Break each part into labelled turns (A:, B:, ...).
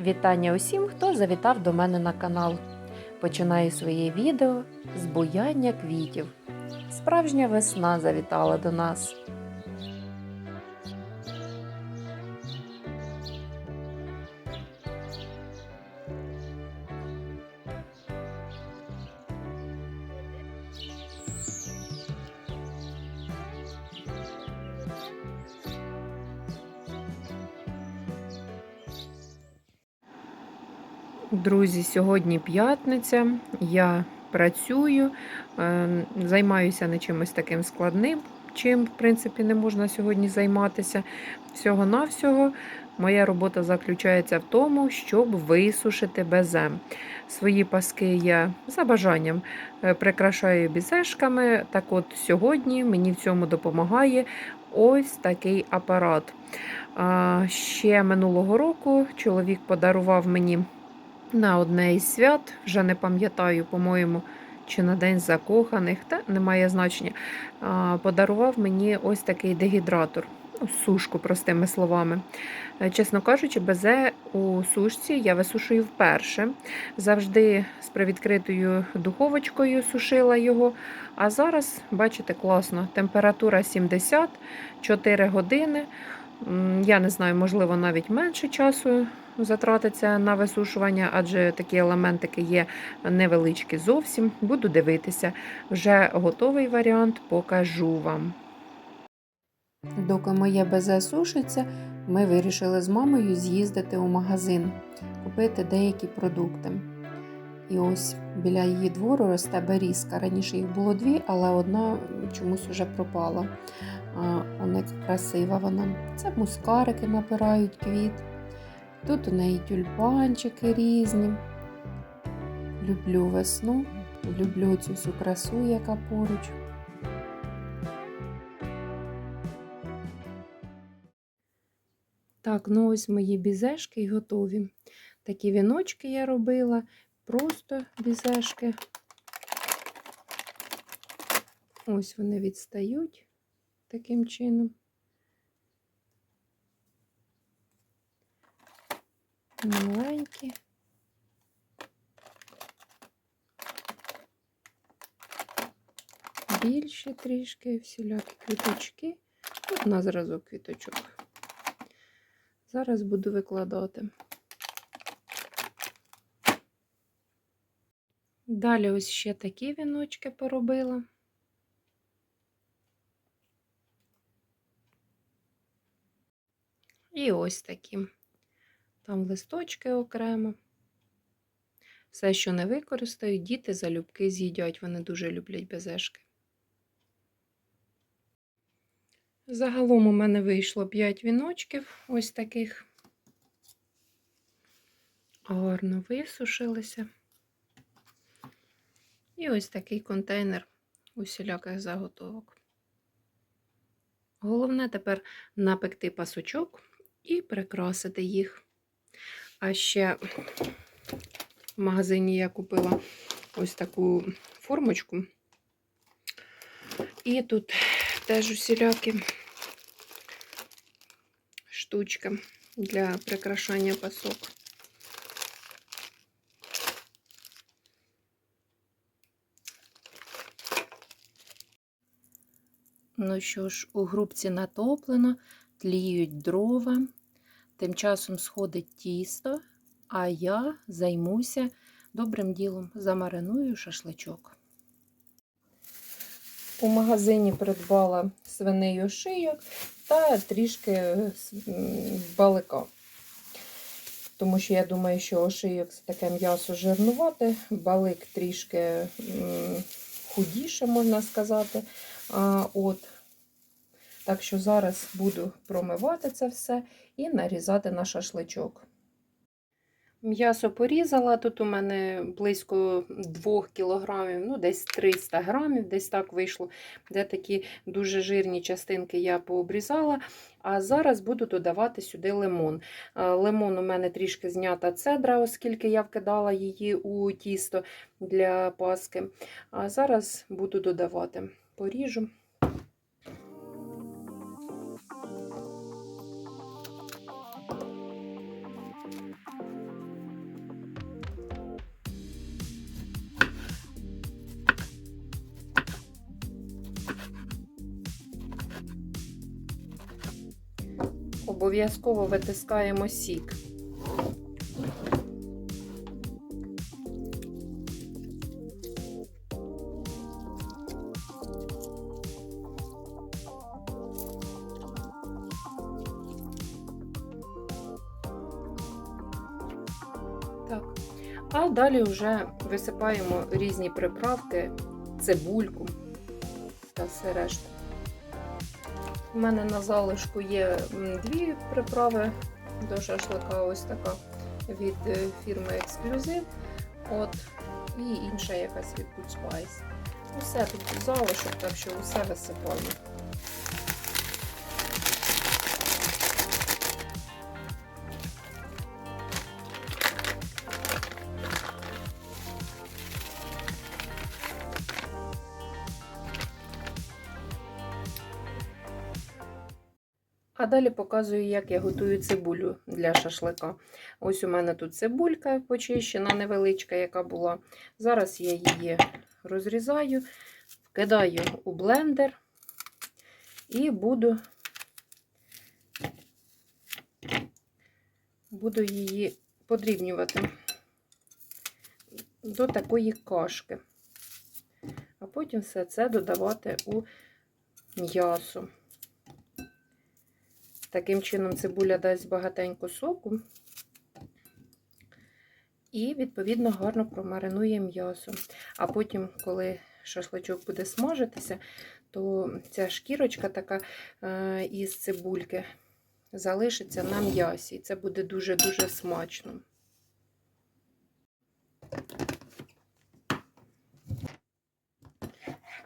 A: Вітання усім, хто завітав до мене на канал. Починаю своє відео з буяння квітів. Справжня весна завітала до нас. Друзі, сьогодні п'ятниця. Я працюю, е, займаюся не чимось таким складним, чим, в принципі, не можна сьогодні займатися. Всього-навсього моя робота заключається в тому, щоб висушити безе. Свої паски я за бажанням е, прикрашаю бізешками. Так от сьогодні мені в цьому допомагає ось такий апарат. Ще минулого року чоловік подарував мені на одне із свят, вже не пам'ятаю, по-моєму, чи на День закоханих, та немає значення. Подарував мені ось такий дегідратор, сушку, простими словами. Е, Чесно кажучи, безе у сушці я висушую вперше. Завжди з привідкритою духовочкою сушила його. А зараз, бачите, класно. Температура 70, 4 години. Я не знаю, можливо, навіть менше часу затратиться на висушування, адже такі елементики є невеличкі зовсім. Буду дивитися. Вже готовий варіант покажу вам. Доки моє безе сушиться, ми вирішили з мамою з'їздити у магазин, купити деякі продукти. І ось біля її двору росте берізка. Раніше їх було дві, але одна чомусь вже пропала. Вона красива вона. Це мускарики набирають квіт. Тут у неї тюльпанчики різні. Люблю весну, люблю цю всю красу, яка поруч. Так, ну ось мої бізешки готові. Такі віночки я робила, просто бізешки. Ось вони відстають таким чином. Маленькі. Більші трішки, всілякі квіточки. Тут на зразок квіточок. Зараз буду викладати. Далі ось ще такі віночки поробила. І ось такі. Там листочки окремо. Все, що не використаю, діти залюбки з'їдять. Вони дуже люблять безешки. Загалом у мене вийшло 5 віночків, ось таких. Гарно висушилися. І ось такий контейнер усіляких заготовок. Головне тепер напекти пасочок і прикрасити їх. А ще в магазині я купила ось таку формочку. І тут теж усілякі штучки для прикрашання пасок. Ну що ж, у грубці натоплено, тліють дрова, тим часом сходить тісто, а я займуся добрим ділом, замариную шашличок. У магазині придбала свиний ошийок та трішки балика. Тому що я думаю, що ошийок це таке м'ясо жирнувате, балик трішки худіше, можна сказати. А, от. Так що зараз буду промивати це все і нарізати на шашличок. М'ясо порізала, тут у мене близько 2 кілограмів, ну десь 300 грамів, десь так вийшло, де такі дуже жирні частинки я пообрізала. А зараз буду додавати сюди лимон. Лимон у мене трішки знята цедра, оскільки я вкидала її у тісто для паски. А зараз буду додавати, поріжу. Обов'язково витискаємо сік. Так. А далі вже висипаємо різні приправки, цибульку та все решта. У мене на залишку є дві приправи до шашлика, ось така від е, фірми Ексклюзив. От, і інша якась від Good Spice. Усе тут залишок, так що усе висипаємо. А далі показую, як я готую цибулю для шашлика. Ось у мене тут цибулька почищена, невеличка, яка була. Зараз я її розрізаю, вкидаю у блендер і буду, буду її подрібнювати до такої кашки. А потім все це додавати у м'ясо. Таким чином, цибуля дасть багатенько соку і, відповідно, гарно промаринує м'ясо. А потім, коли шашличок буде смажитися, то ця шкірочка така е, із цибульки залишиться на м'ясі. І це буде дуже-дуже смачно.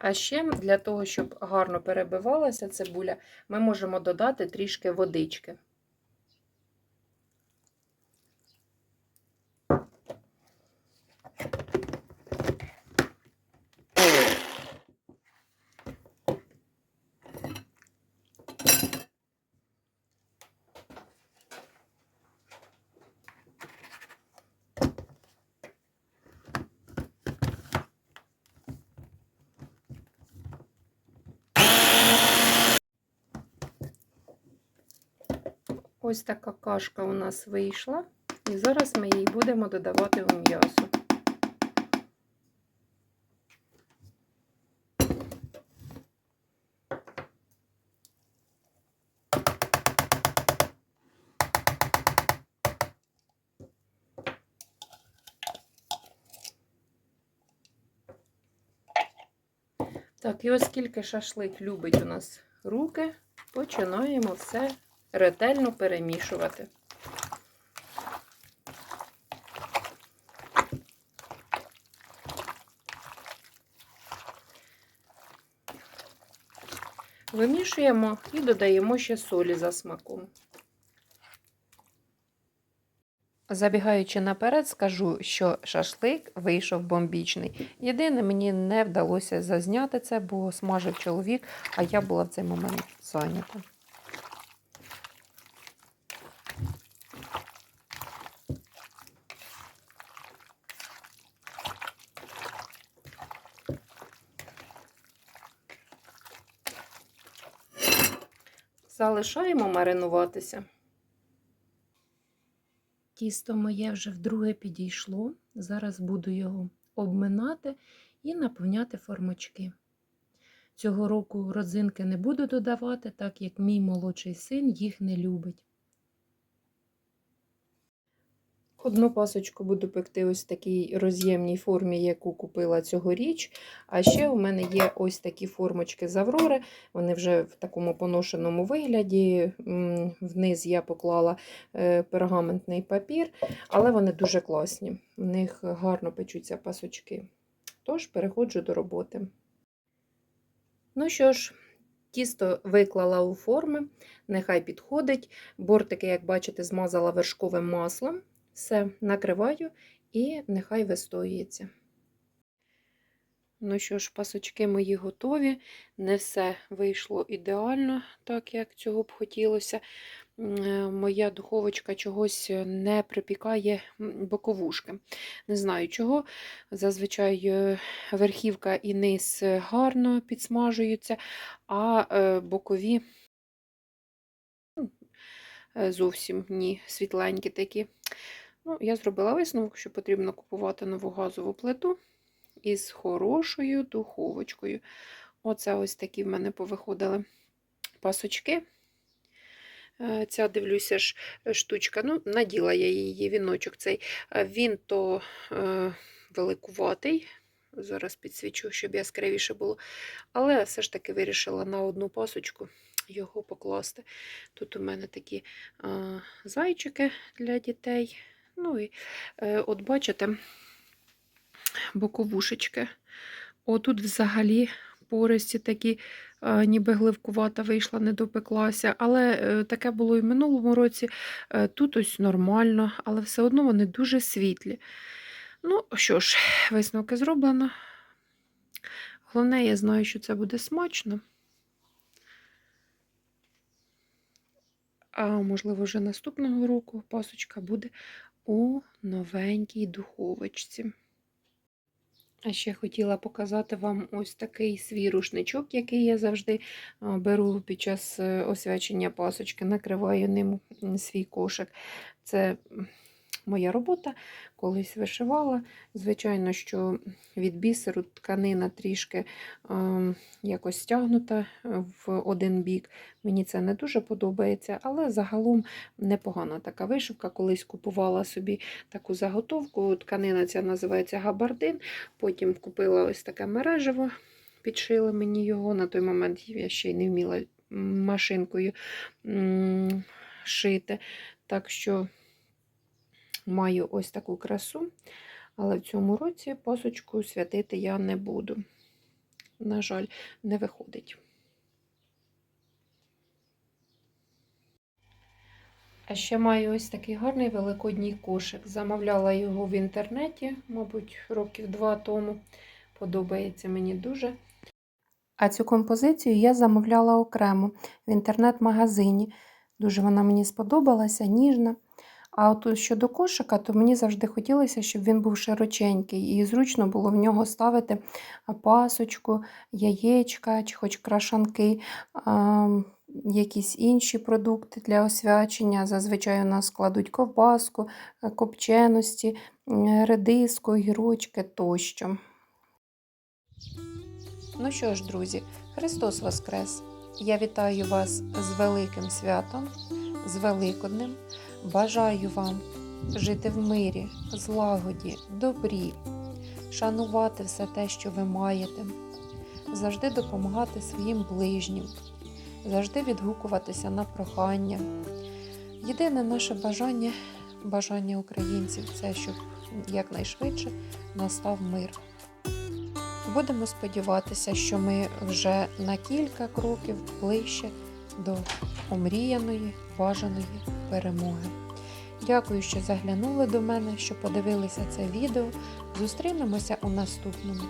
A: А ще для того, щоб гарно перебивалася цибуля, ми можемо додати трішки водички. Ось така кашка у нас вийшла. І зараз ми її будемо додавати у м'ясо. Так, і оскільки шашлик любить у нас руки, починаємо все ретельно перемішувати. Вимішуємо і додаємо ще солі за смаком. Забігаючи наперед, скажу, що шашлик вийшов бомбічний. Єдине, мені не вдалося зазняти це, бо смажив чоловік, а я була в цей момент зайнята. Залишаємо маринуватися. Тісто моє вже вдруге підійшло. Зараз буду його обминати і наповняти формочки. Цього року родзинки не буду додавати, так як мій молодший син їх не любить. Одну пасочку буду пекти ось в такій роз'ємній формі, яку купила цьогоріч. А ще у мене є ось такі формочки з Аврори. Вони вже в такому поношеному вигляді. Вниз я поклала е, пергаментний папір, але вони дуже класні. В них гарно печуться пасочки. Тож, переходжу до роботи. Ну що ж, тісто виклала у форми, нехай підходить. Бортики, як бачите, змазала вершковим маслом. Все, накриваю і нехай вистоюється. Ну що ж, пасочки мої готові. Не все вийшло ідеально, так як цього б хотілося. Моя духовочка чогось не припікає боковушки. Не знаю чого. Зазвичай е, верхівка і низ гарно підсмажуються, а е, бокові е, зовсім ні, світленькі такі. Ну, я зробила висновок, що потрібно купувати нову газову плиту із хорошою духовочкою. Оце ось такі в мене повиходили пасочки. Е, Ця, дивлюся, ж штучка. Ну, наділа я її віночок цей. Е, Він то е, великуватий. Зараз підсвічу, щоб яскравіше було. Але все ж таки вирішила на одну пасочку його покласти. Тут у мене такі е, зайчики для дітей. Ну і е, от бачите, боковушечки. Отут взагалі пористі такі, е, ніби гливкувата вийшла, не допеклася. Але е, таке було і в минулому році. Тут ось нормально, але все одно вони дуже світлі. Ну, що ж, висновки зроблено. Головне, я знаю, що це буде смачно. А можливо, вже наступного року пасочка буде у новенькій духовочці. А ще хотіла показати вам ось такий свій рушничок, який я завжди беру під час е, освячення пасочки, накриваю ним свій кошик. Це моя робота, колись вишивала. Звичайно, що від бісеру тканина трішки ем, якось стягнута в один бік. Мені це не дуже подобається, але загалом непогана така вишивка. Колись купувала собі таку заготовку. Тканина ця називається габардин. Потім купила ось таке мережево, підшили мені його. На той момент я ще й не вміла машинкою шити. Так що маю ось таку красу. Але в цьому році пасочку святити я не буду. На жаль, не виходить. А ще маю ось такий гарний великодній кошик. Замовляла його в інтернеті, мабуть, років два тому. Подобається мені дуже. А цю композицію я замовляла окремо в інтернет-магазині. Дуже вона мені сподобалася, ніжна. А от щодо кошика, то мені завжди хотілося, щоб він був широченький, і зручно було в нього ставити пасочку, яєчка чи хоч крашанки, якісь інші продукти для освячення. Зазвичай у нас кладуть ковбаску, е, копченості, редиску, гірочки тощо. Ну що ж, друзі, Христос Воскрес! Я вітаю вас з великим святом, з Великоднем. Бажаю вам жити в мирі, злагоді, добрі, шанувати все те, що ви маєте, завжди допомагати своїм ближнім, завжди відгукуватися на прохання. Єдине наше бажання, бажання українців це щоб якнайшвидше настав мир. Будемо сподіватися, що ми вже на кілька кроків ближче до омріяної, бажаної перемоги. Дякую, що заглянули до мене, що подивилися це відео. Зустрінемося у наступному.